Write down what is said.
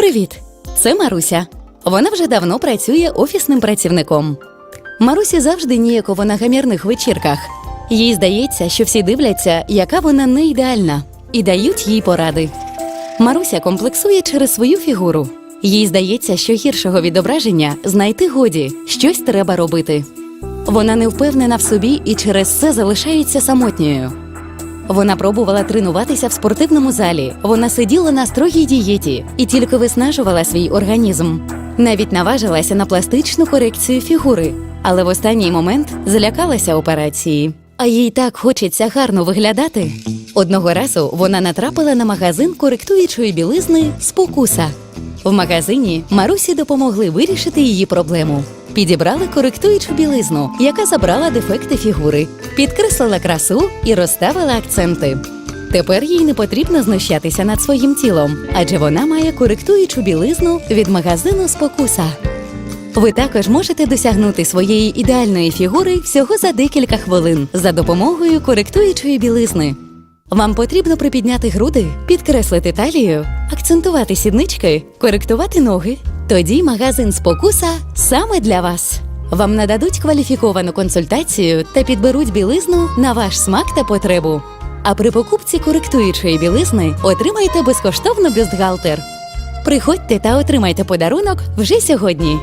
Привіт! Це Маруся. Вона вже давно працює офісним працівником. Марусі завжди ніяково на гамірних вечірках. Їй здається, що всі дивляться, яка вона не ідеальна, і дають їй поради. Маруся комплексує через свою фігуру. Їй здається, що гіршого відображення знайти годі, щось треба робити. Вона не впевнена в собі і через це залишається самотньою. Вона пробувала тренуватися в спортивному залі. Вона сиділа на строгій дієті і тільки виснажувала свій організм. Навіть наважилася на пластичну корекцію фігури, але в останній момент злякалася операції. А їй так хочеться гарно виглядати. Одного разу вона натрапила на магазин коректуючої білизни спокуса. В магазині Марусі допомогли вирішити її проблему. Підібрали коректуючу білизну, яка забрала дефекти фігури, підкреслила красу і розставила акценти. Тепер їй не потрібно знущатися над своїм тілом, адже вона має коректуючу білизну від магазину Спокуса. Ви також можете досягнути своєї ідеальної фігури всього за декілька хвилин за допомогою коректуючої білизни. Вам потрібно припідняти груди, підкреслити талію, акцентувати сіднички, коректувати ноги. Тоді магазин Спокуса саме для вас. Вам нададуть кваліфіковану консультацію та підберуть білизну на ваш смак та потребу. А при покупці коректуючої білизни отримайте безкоштовно бюстгальтер. Приходьте та отримайте подарунок вже сьогодні.